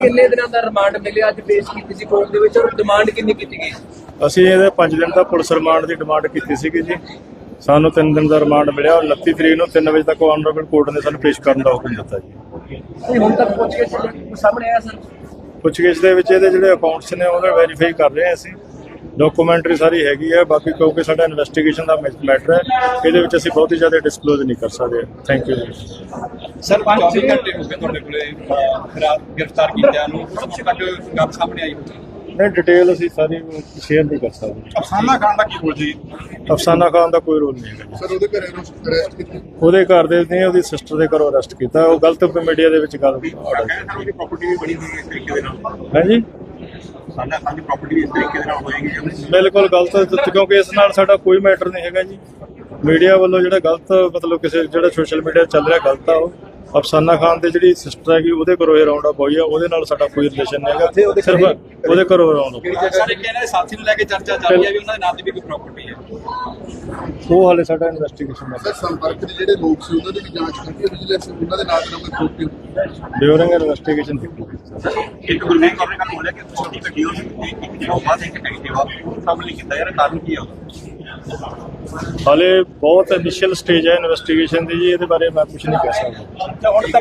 ਕਿੰਨੇ ਦਿਨਾਂ ਦਾ ਰਿਮਾਂਡ ਮਿਲਿਆ ਅੱਜ ਪੇਸ਼ ਕੀਤੀ ਸੀ ਕੋਰਟ ਦੇ ਵਿੱਚ ਔਰ ਡਿਮਾਂਡ ਕਿੰਨੀ ਕੀਤੀ ਗਈ? ਅਸੀਂ ਇਹਦੇ 5 ਦਿਨ ਦਾ ਪੁਲਿਸ ਰਿਮਾਂਡ ਦੀ ਡਿਮਾਂਡ ਕੀਤੀ ਸੀਗੀ ਜੀ। ਸਾਨੂੰ 3 ਦਿਨ ਦਾ ਰਿਮਾਂਡ ਮਿਲਿਆ ਔਰ 29 ਤਰੀਕ ਨੂੰ 3 ਵਜੇ ਤੱਕ ਆਨਰੇਬਲ ਕੋਰਟ ਨੇ ਸਾਨੂੰ ਪੇਸ਼ ਕਰਨ ਦਾ ਹੁਕਮ ਦਿੱਤਾ ਜੀ। ਤੇ ਹੁਣ ਤੱਕ ਕੇ ਸਾਹਮਣੇ ਆਇਆ ਸਰ? ਪੁੱਛਗਿੱਛ ਦੇ ਵਿੱਚ ਇਹਦੇ ਜਿਹੜੇ ਅਕਾਊਂਟਸ ਨੇ ਉਹਦੇ ਵੈਰੀਫਾਈ ਕਰ ਰਹੇ ਹਾਂ ਅਸੀਂ। ਡਾਕੂਮੈਂਟਰੀ ਸਾਰੀ ਹੈਗੀ ਹੈ ਬਾਕੀ ਕਿਉਂਕਿ ਸਾਡਾ ਇਨਵੈਸਟੀਗੇਸ਼ਨ ਦਾ ਮੈਟਰ ਹੈ ਇਹਦੇ ਵਿੱਚ ਅਸੀਂ ਬਹੁਤ ਹੀ ਜ਼ਿਆਦਾ ਡਿਸਕਲੋਜ਼ ਨਹੀਂ ਕਰ ਸਕਦੇ। ਥੈਂਕ ਯੂ ਸਰ 24 ਘੰਟੇ ਹੋ ਗਏ ਤੁਹਾਡੇ ਕੋਲੇ ਗ੍ਰਿਫਤਾਰ ਕੀਤਿਆਂ ਨੂੰ। ਸਭ ਤੋਂ ਤੱਕ ਗੱਲ ਸਾਹਮਣੇ ਆਈ ਹੋਈ ਨਹੀਂ ਡਿਟੇਲ ਅਸੀਂ ਸਾਰੀ ਸ਼ੇਅਰ ਨਹੀਂ ਕਰ ਸਕਦੇ। ਅਫਸਾਨਾ ਖਾਨ ਦਾ ਕੀ ਰੋਲ ਜੀ? ਅਫਸਾਨਾ ਖਾਨ ਦਾ ਕੋਈ ਰੋਲ ਨਹੀਂ ਹੈਗਾ। ਜੀ। ਸਰ ਉਹਦੇ ਘਰੇ ਨੂੰ ਅਰੈਸਟ ਕੀਤੀ। ਉਹਦੇ ਘਰ ਦੇ ਨੇ ਉਹਦੀ ਸਿਸਟਰ ਦੇ ਘਰੋਂ ਅਰੈਸਟ ਕੀਤਾ। ਉਹ ਗਲਤ ਮੀਡੀਆ ਦੇ ਵਿੱਚ ਗੱਲ ਹੈ ਜੀ? ਸਾਡਾ ਸਾਡੀ ਪ੍ਰਾਪਰਟੀ ਵੀ ਇਸ ਤਰੀਕੇ ਦੇ ਨਾਲ ਹੋਏਗੀ ਜਿਵੇਂ ਬਿਲਕੁਲ ਗਲਤ ਕਿਉਂਕਿ ਇਸ ਨਾਲ ਸਾਡਾ ਕੋਈ ਮੈਟਰ ਨਹੀਂ ਹੈਗਾ ਜੀ। ਮੀਡੀਆ ਵੱਲੋਂ ਜਿਹੜਾ ਗਲਤ, ਮਤਲਬ ਕਿਸੇ, ਜਿਹੜਾ ਸੋਸ਼ਲ ਮੀਡੀਆ ਚੱਲ ਰਿਹਾ, ਗਲਤ ਆ ਉਹ। ਅਫਸਾਨਾ ਖਾਨ ਦੇ ਜਿਹੜੀ ਸਿਸਟਰ ਹੈਗੀ ਉਹਦੇ ਘਰੋਂ ਇਹ ਰਾਉਂਡ ਅਪ ਹੋਈ ਆ ਉਹਦੇ ਨਾਲ ਸਾਡਾ ਕੋਈ ਰਿਲੇਸ਼ਨ ਨਹੀਂ ਹੈਗਾ। ਸਿਰਫ ਉਹਦੇ ਘਰੋਂ ਰਾਉਂਡ ਅਪ ਸਰ ਇੱਕ ਇਹਨਾਂ ਦੇ ਸਾਥੀ ਨੂੰ ਲੈ ਕੇ ਚਰਚਾ ਚੱਲ ਰਹੀ ਹੈ ਵੀ ਉਹਨਾਂ ਦੇ ਨਾਂ ਤੇ ਵੀ ਕੋਈ ਪ੍ਰਾਪਰਟੀ ਹੈ। ਉਹ ਹਾਲੇ ਸਾਡਾ ਇਨਵੈਸਟੀਗੇਸ਼ਨ ਸਰ ਸੰਪਰਕ ਦੇ ਜਿਹੜੇ ਲੋਕ ਸੀ ਉਹਨਾਂ ਦੀ ਵੀ ਜਾਂਚ ਹੈ ਵਿਜੀਲੈਂਸ ਉਹਨਾਂ ਦੇ ਨਾਂ ਤੇ ਨਾ ਕੋਈ ਪ੍ਰੂਫ ਡਿਊਰਿੰਗ ਇਨਵੈਸਟੀਗੇਸ਼ਨ ਇੱਕ ਗੁਰਮੇਨ ਕੌਰ ਨੇ ਹੋ ਰਿਹਾ ਕਿ ਛੋਟੀ ਗੱਡੀ ਹੋ ਇੱਕ ਜਿਹੜਾ ਬਾਅਦ ਇੱਕ ਐਕਟਿਵਾ ਸਾਹਮਣੇ ਕੀਤਾ ਯਾਰ ਕਾਰਨ ਕੀ ਹੈ ਉਹਦਾ? ਹਾਲੇ ਬਹੁਤ ਇਨੀਸ਼ੀਅਲ ਸਟੇਜ ਹੈ ਇਨਵੈਸਟੀਗੇਸ਼ਨ ਦੀ ਜੀ, ਇਹਦੇ ਬਾਰੇ ਮੈਂ ਕੁਝ ਨਹੀਂ ਕਹਿ ਸਕਦਾ।